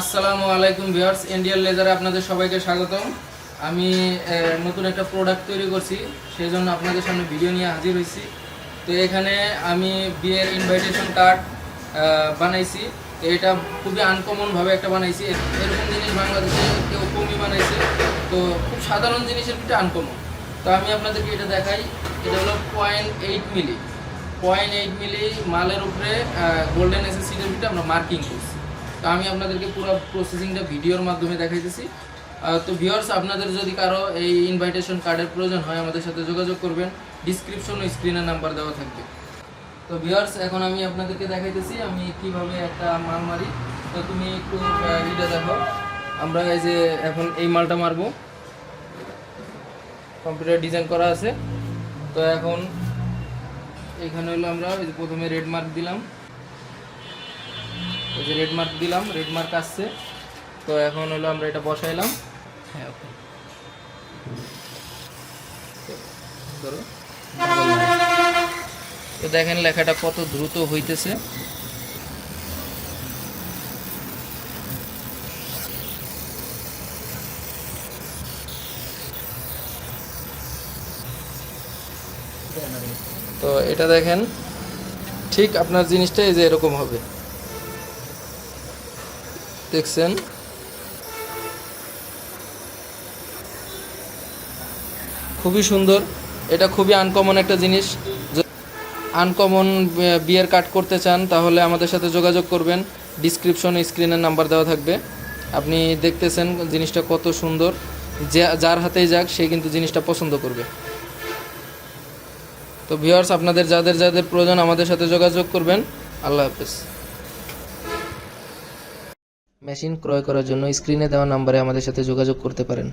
আসসালামু আলাইকুম viewers Indian লেজারে আপনাদের সবাইকে স্বাগতম। আমি নতুন একটা প্রোডাক্ট তৈরি করছি, সেই জন্য আপনাদের সামনে ভিডিও নিয়ে হাজির হয়েছি। তো এখানে আমি বিয়ের ইনভাইটেশন কার্ড বানাইছি। তো এটা খুবই আনকমনভাবে একটা বানাইছি। এরকম জিনিস বাংলাদেশে কেউ কমই বানাইছে। তো খুব সাধারণ জিনিসের ভিতরে আনকমন তো আমি আপনাদেরকে এটা দেখাই। এটা হলো point eight milli point eight milli মালের উপরে গোল্ডেন এসএসসিডের ভিতরে আমরা মার্কিং করছি। তো আমি আপনাদেরকে পুরো প্রসেসিংটা ভিডিওর মাধ্যমে দেখাইতেছি। তো ভিউয়ার্স আপনাদের যদি কারও এই ইনভাইটেশন কার্ডের প্রয়োজন হয়, আমাদের সাথে যোগাযোগ করবেন। ডিসক্রিপশন ও স্ক্রিনে নাম্বার দেওয়া থাকবে। তো ভিউয়ার্স এখন আমি আপনাদেরকে দেখাইতেছি আমি কীভাবে একটা মাল মারি। তো তুমি একটু এটা দেখো। আমরা এই যে এখন এই মালটা মারবো। কম্পিউটার ডিজাইন করা আছে। তো এখন এখানে হলো আমরা প্রথমে রেড মার্ক দিলাম। এই যে রেড মার্ক দিলাম রেড মার্ক আসছে। তো এখন হলো আমরা এটা বসাইলাম। হ্যাঁ ওকে। ধরো। তো দেখেন লেখাটা কত দ্রুত হইতেছে। তো এটা দেখেন, ঠিক আপনার জিনিসটা এই যে এরকম হবে। দেখছেন? খুবই সুন্দর। এটা খুবই আনকমন একটা জিনিস। আনকমন বিয়ের কাট করতে চান, তাহলে আমাদের সাথে যোগাযোগ করবেন। ডিসক্রিপশন স্ক্রিনের নাম্বার দেওয়া থাকবে। আপনি দেখতেছেন জিনিসটা কত সুন্দর। যার হাতেই যাক, সে কিন্তু জিনিসটা পছন্দ করবে। তো ভিওয়ার্স আপনাদের যাদের যাদের প্রয়োজন, আমাদের সাথে যোগাযোগ করবেন। আল্লাহ হাফেজ। মেশিন ক্রয় করার জন্য স্ক্রিনে দেওয়া নম্বরে আমাদের সাথে যোগাযোগ করতে পারেন।